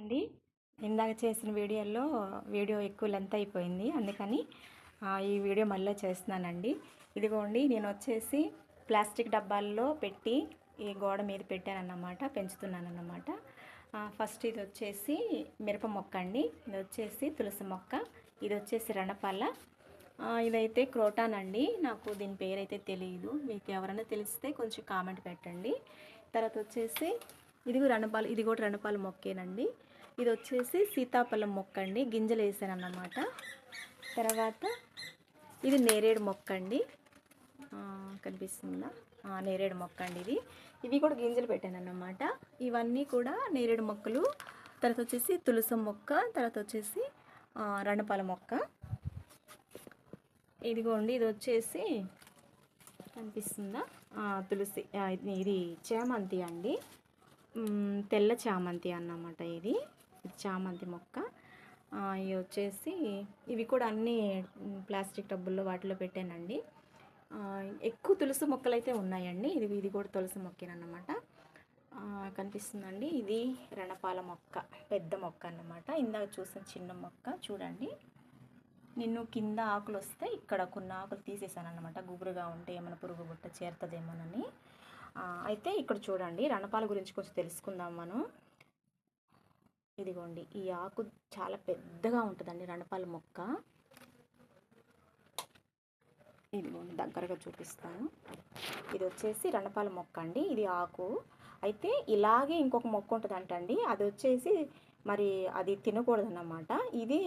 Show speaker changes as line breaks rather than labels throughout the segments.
అండి. ఇందాక చేసిన వీడియోలో వీడియో ఎక్కువ లెంత్ అయిపోయింది. అందుకని ఈ వీడియో మళ్ళీ చేస్తున్నానండి. ఇదిగోండి నేను వచ్చేసి ప్లాస్టిక్ డబ్బాల్లో పెట్టి ఈ గోడ మీద పెట్టానన్నమాట పెంచుతున్నానన్నమాట. ఫస్ట్ ఇది వచ్చేసి మిరప మొక్క అండి. ఇది వచ్చేసి తులసి మొక్క ఇది వచ్చేసి రణపాల ఇదైతే క్రోటాన్ అండి. నాకు దీని పేరైతే తెలియదు మీకు ఎవరైనా తెలిస్తే కొంచెం కామెంట్ పెట్టండి. తర్వాత వచ్చేసి ఇది రణపాలు ఇది కూడా రణపాల మొక్కేనండి. ఇది వచ్చేసి సీతాఫలం మొక్క అండి గింజలు వేసాను అన్నమాట తర్వాత ఇది నేరేడు మొక్క అండి కనిపిస్తుందా? నేరేడు మొక్క అండి ఇది. ఇవి కూడా గింజలు పెట్టాను అన్నమాట ఇవన్నీ కూడా నేరేడు మొక్కలు తర్వాత వచ్చేసి తులసం మొక్క తర్వాత వచ్చేసి రణపాల మొక్క. ఇదిగోండి ఇది వచ్చేసి కనిపిస్తుందా తులసి ఇది చేమంతి అండి. తెల్ల చామంతి అన్నమాట ఇది. ఇది చామంతి మొక్క. ఇవి వచ్చేసి ఇవి కూడా అన్ని ప్లాస్టిక్ టబ్బుల్లో వాటిలో పెట్టానండి. ఎక్కువ తులసి మొక్కలు అయితే ఉన్నాయండి. ఇది ఇది కూడా తులసి మొక్కనమాట కనిపిస్తుందండి. ఇది రణపాల మొక్క పెద్ద మొక్క అన్నమాట. ఇందాక చూసిన చిన్న మొక్క చూడండి. నిన్ను కింద ఆకులు వస్తే ఇక్కడ కొన్ని ఆకులు తీసేసాను అనమాట గుబురుగా ఉంటే ఏమైనా పురుగు బుట్ట చేరుతుందేమోనని. అయితే ఇక్కడ చూడండి రణపాల గురించి కొంచెం తెలుసుకుందాం మనం. ఇదిగోండి ఈ ఆకు చాలా పెద్దగా ఉంటుందండి రణపాల మొక్క. ఇదిగోండి దగ్గరగా చూపిస్తాను. ఇది వచ్చేసి రణపాల మొక్క అండి ఇది ఆకు. అయితే ఇలాగే ఇంకొక మొక్క ఉంటుందంట అండి అది వచ్చేసి మరి అది తినకూడదన్నమాట. ఇది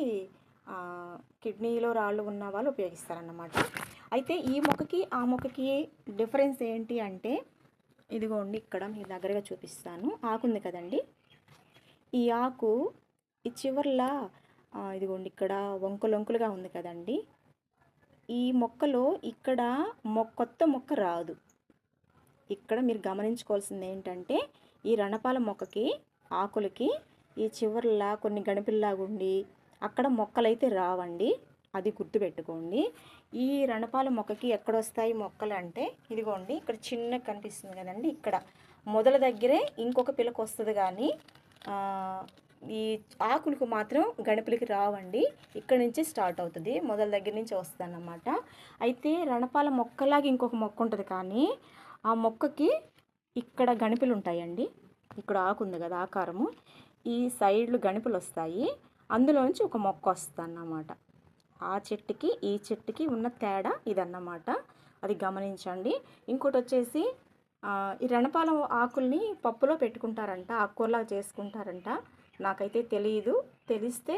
కిడ్నీలో రాళ్ళు ఉన్న వాళ్ళు ఉపయోగిస్తారన్నమాట. అయితే ఈ మొక్కకి ఆ మొక్కకి డిఫరెన్స్ ఏంటి అంటే ఇదిగోండి ఇక్కడ మీ దగ్గరగా చూపిస్తాను. ఆకుంది కదండీ కదండి ఈ ఆకు ఈ చివర్లా ఇదిగోండి ఇక్కడ వంకులొంకులుగా ఉంది కదండి. ఈ మొక్కలో ఇక్కడ మొ కొత్త మొక్క రాదు. ఇక్కడ మీరు గమనించుకోవాల్సింది ఏంటంటే ఈ రణపాల మొక్కకి ఆకులకి ఈ చివర్లా కొన్ని గణపిల్లాగా ఉండి అక్కడ మొక్కలైతే రావండి. అది గుర్తుపెట్టుకోండి. ఈ రణపాల మొక్కకి ఎక్కడ వస్తాయి మొక్కలు అంటే ఇదిగోండి ఇక్కడ చిన్న కనిపిస్తుంది కదండి. ఇక్కడ మొదల దగ్గరే ఇంకొక పిల్లకి వస్తుంది కానీ ఈ ఆకులకు మాత్రం గణపులకి రావండి. ఇక్కడ నుంచి స్టార్ట్ అవుతుంది. మొదల దగ్గర నుంచి వస్తుంది అన్నమాట అయితే రణపాల మొక్కలాగా ఇంకొక మొక్క ఉంటుంది కానీ ఆ మొక్కకి ఇక్కడ గణిపులు ఉంటాయండి. ఇక్కడ ఆకు ఉంది కదా ఆకారము. ఈ సైడ్లు గణిపులు వస్తాయి. అందులోంచి ఒక మొక్క వస్తుంది అన్నమాట ఆ చెట్టుకి ఈ చెట్టుకి ఉన్న తేడా ఇదన్నమాట. అది గమనించండి. ఇంకోటి వచ్చేసి ఈ రణపాలం ఆకుల్ని పప్పులో పెట్టుకుంటారంట ఆకుకూరలా చేసుకుంటారంట. నాకైతే తెలియదు తెలిస్తే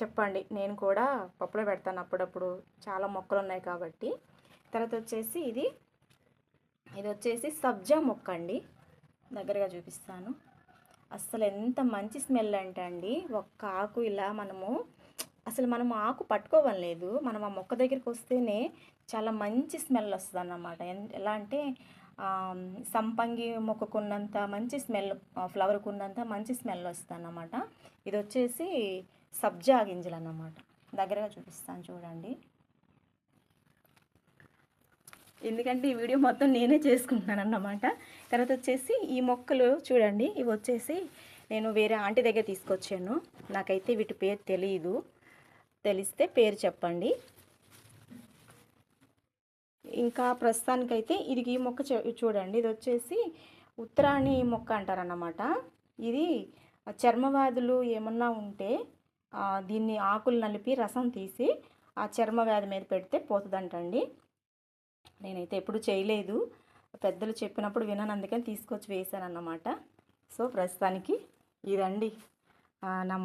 చెప్పండి. నేను కూడా పప్పులో పెడతాను అప్పుడప్పుడు. చాలా మొక్కలు ఉన్నాయి కాబట్టి. తర్వాత వచ్చేసి ఇది. ఇది వచ్చేసి సబ్జా మొక్క అండి. దగ్గరగా చూపిస్తాను. అసలు ఎంత మంచి స్మెల్ అంటే అండి ఒక్క ఆకు ఇలా మనము అసలు మనం ఆకు పట్టుకోవలేదు మనం ఆ మొక్క దగ్గరికి వస్తేనే చాలా మంచి స్మెల్ వస్తుంది అన్నమాట ఎలా అంటే సంపంగి మొక్కకున్నంత మంచి స్మెల్ ఫ్లవర్కు ఉన్నంత మంచి స్మెల్ వస్తుంది అన్నమాట ఇది వచ్చేసి సబ్జా గింజలు అన్నమాట దగ్గరగా చూపిస్తాను చూడండి. ఎందుకంటే ఈ వీడియో మొత్తం నేనే చేసుకుంటున్నాను అన్నమాట తర్వాత వచ్చేసి ఈ మొక్కలు చూడండి ఇవి వచ్చేసి నేను వేరే ఆంటీ దగ్గర తీసుకొచ్చాను. నాకైతే వీటి పేరు తెలియదు తెలిస్తే పేరు చెప్పండి. ఇంకా ప్రస్తుతానికైతే ఇది ఈ మొక్క చూ- చూడండి ఇది వచ్చేసి ఉత్తరాణి మొక్క అంటారన్నమాట. ఇది చర్మవ్యాధులు ఏమన్నా ఉంటే దీన్ని ఆకులు నలిపి రసం తీసి ఆ చర్మ వ్యాధి మీద పెడితే పోతుందంటండి. నేనైతే ఎప్పుడు చేయలేదు. పెద్దలు చెప్పినప్పుడు వినను అందుకని తీసుకొచ్చి వేసాను అన్నమాట సో ప్రస్తుతానికి ఇదండి. నా